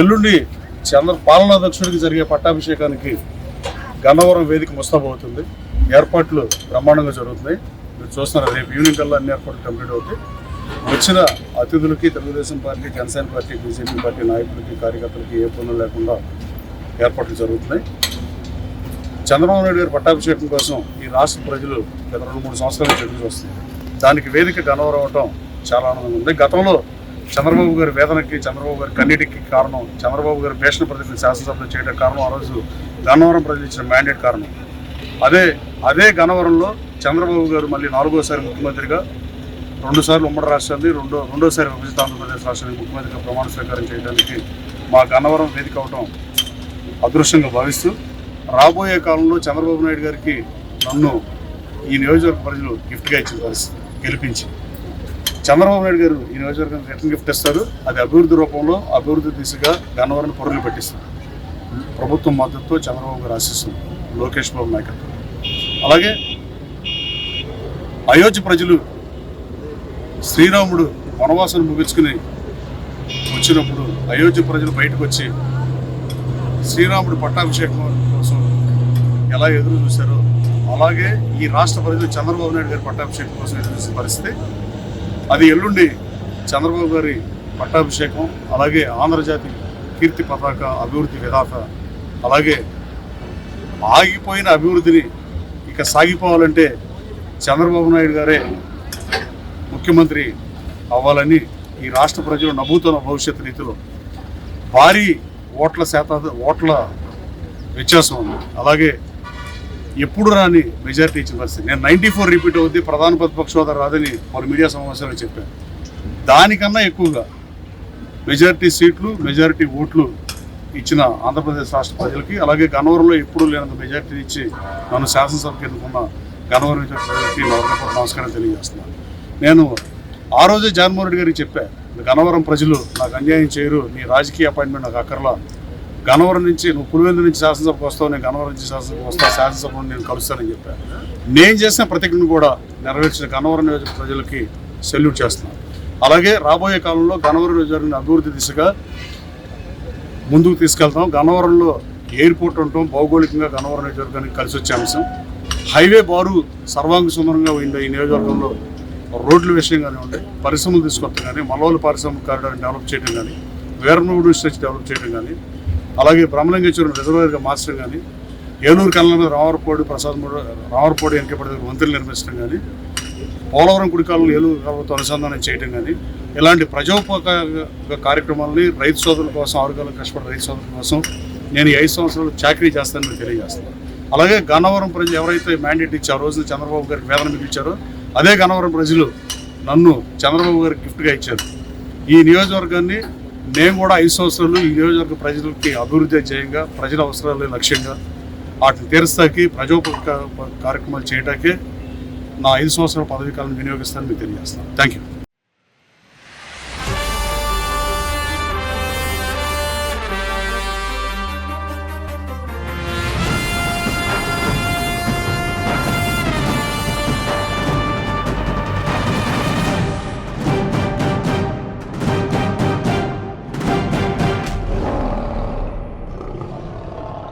ఎల్లుండి చంద్ర పాలనాధ్యక్షుడికి జరిగే పట్టాభిషేకానికి గన్నవరం వేదిక ముస్తాబవుతుంది. ఏర్పాట్లు బ్రహ్మాండంగా జరుగుతున్నాయి. మీరు చూస్తున్నారు రేపు ఈవినింగ్ కల్లా అన్ని ఏర్పాట్లు కంప్లీట్ అవుతాయి. వచ్చిన అతిథులకి Telugu Desam party Janasena party BJP party నాయకులకి కార్యకర్తలకి ఏ పనులు లేకుండా ఏర్పాట్లు జరుగుతున్నాయి. చంద్రబాబు నాయుడు గారి పట్టాభిషేకం కోసం ఈ రాష్ట్ర ప్రజలు గత రెండు మూడు సంవత్సరాలు నుంచి ఎదురు దానికి వేదిక గన్నవరం అవటం చాలా ఆనందంగా ఉంది. గతంలో చంద్రబాబు గారి వేదనకి చంద్రబాబు గారి కన్నీటికి కారణం చంద్రబాబు గారి భేషణ ప్రతిజ్ఞ శాసనసభలో చేయడం కారణం ఆ రోజు గన్నవరం ప్రజలు ఇచ్చిన మ్యాండేట్ కారణం. అదే అదే గన్నవరంలో చంద్రబాబు గారు మళ్ళీ నాలుగోసారి ముఖ్యమంత్రిగా రెండుసార్లు ఉమ్మడి రాష్ట్రాన్ని రెండో రెండోసారి విభజిత ఆంధ్రప్రదేశ్ రాష్ట్రానికి ముఖ్యమంత్రిగా ప్రమాణ స్వీకారం చేయడానికి మా గన్నవరం వేదిక అవటం అదృష్టంగా భావిస్తూ రాబోయే కాలంలో చంద్రబాబు నాయుడు గారికి నన్ను ఈ నియోజకవర్గ ప్రజలు గిఫ్ట్గా ఇచ్చిన పరిస్థితి గెలిపించి. చంద్రబాబు నాయుడు గారు ఈ నియోజకవర్గం రిటర్న్ గిఫ్ట్ ఇస్తారు. అది అభివృద్ధి రూపంలో అభివృద్ధి దిశగా గన్నవరం పొరులు పెట్టిస్తారు ప్రభుత్వం మద్దతుతో చంద్రబాబు గారు ఆశిస్తుంది. లోకేష్ బాబు నాయకత్వం. అలాగే అయోధ్య ప్రజలు శ్రీరాముడు వనవాసం ముగించుకుని వచ్చినప్పుడు అయోధ్య ప్రజలు బయటకు వచ్చి శ్రీరాముడు పట్టాభిషేకం కోసం ఎలా ఎదురు చూశారో అలాగే ఈ రాష్ట్ర ప్రజలు చంద్రబాబు నాయుడు గారి పట్టాభిషేకం కోసం ఎదురు చూసిన పరిస్థితి అది ఎల్లుండి చంద్రబాబు గారి పట్టాభిషేకం అలాగే ఆంధ్రజాతి కీర్తి పతాక అభివృద్ధి విధాత అలాగే ఆగిపోయిన అభివృద్ధిని ఇక సాగిపోవాలంటే చంద్రబాబు నాయుడు గారే ముఖ్యమంత్రి అవ్వాలని ఈ రాష్ట్ర ప్రజలు నమ్ముతున్న భవిష్యత్ రీతిలో భారీ ఓట్ల శాత ఓట్ల వ్యత్యాసం ఉంది. అలాగే ఎప్పుడు రాని మెజారిటీ ఇచ్చిన పరిస్థితి. నేను నైంటీ ఫోర్ రిపీట్ అవుద్ది ప్రధాన ప్రతిపక్ష హోదా రాదని మరి మీడియా సమావేశంలో చెప్పాను. దానికన్నా ఎక్కువగా మెజారిటీ సీట్లు మెజారిటీ ఓట్లు ఇచ్చిన ఆంధ్రప్రదేశ్ రాష్ట్ర ప్రజలకి అలాగే గన్నవరంలో ఎప్పుడూ లేనంత మెజారిటీ ఇచ్చి నన్ను శాసనసభకి ఎన్నుకున్న గన్నవరం నియోజకవర్గ ప్రజలకి నా నమస్కారం తెలియజేస్తున్నాను. నేను ఆ రోజే జగన్మోహన్ రెడ్డి గారికి చెప్పాను గన్నవరం ప్రజలు నాకు అన్యాయం చేయరు నీ రాజకీయ అపాయింట్మెంట్ నాకు అక్కర్లా గన్నవరం నుంచి నువ్వు పులివెందు నుంచి శాసనసభకు వస్తావు నేను గనవరం నుంచి శాసనసభకు వస్తాను శాసనసభను నేను కలుస్తానని చెప్పాను నేను చేసిన ప్రతిజ్ఞను కూడా నెరవేర్చిన గనవరం నియోజక ప్రజలకి సెల్యూట్ చేస్తున్నాను. అలాగే రాబోయే కాలంలో గన్నవరం జరిగిన అభివృద్ధి దిశగా ముందుకు తీసుకెళ్తాం. గనవరంలో ఎయిర్పోర్ట్ ఉండటం భౌగోళికంగా గనవరం నియోజకవర్గానికి కలిసి వచ్చే అంశం. హైవే బారు సర్వాంగ సుందరంగా ఉండే ఈ నియోజకవర్గంలో రోడ్ల విషయం కానివ్వండి పరిశ్రమలు తీసుకొస్తాం కానీ మలవల పారిశ్రామిక కారిడార్ డెవలప్ చేయడం కానీ వీరనూడు స్ట్రెచ్ డెవలప్ చేయడం కానీ అలాగే బ్రహ్మలింగేశ్వరం రిజర్వాయర్గా మార్చడం కానీ ఏలూరు కళ్ళ మీద రామవరపోడి ప్రసాద్ రామవరపోడి వెనకపడి వంతులు వంతెనలు నిర్మించడం కానీ పోలవరం కుడికాలను ఏలూరు కాలువతో అనుసంధానం చేయడం కానీ ఇలాంటి ప్రజోపక కార్యక్రమాలని రైతు సోదరుల కోసం ఆరుగాలం కష్టపడే రైతు సోదరుల కోసం నేను ఐదు సంవత్సరాలు చాకరీ చేస్తానని తెలియజేస్తాను. అలాగే గన్నవరం ప్రజలు ఎవరైతే మ్యాండేట్ ఇచ్చారో ఆ రోజున చంద్రబాబు గారికి వేదన మీకు ఇచ్చారో అదే గన్నవరం ప్రజలు నన్ను చంద్రబాబు గారికి గిఫ్ట్గా ఇచ్చారు. ఈ నియోజకవర్గాన్ని మేము కూడా ఐదు సంవత్సరాలు ఈ నియోజకవర్గ ప్రజలకి అభివృద్ధి ధ్యేయంగా ప్రజల అవసరాలే లక్ష్యంగా వాటిని తీరుస్తాకి ప్రజోపక కార్యక్రమాలు చేయటాకే నా ఐదు సంవత్సరాల పదవీ కాలం వినియోగిస్తానని మీకు తెలియజేస్తాను. Thank you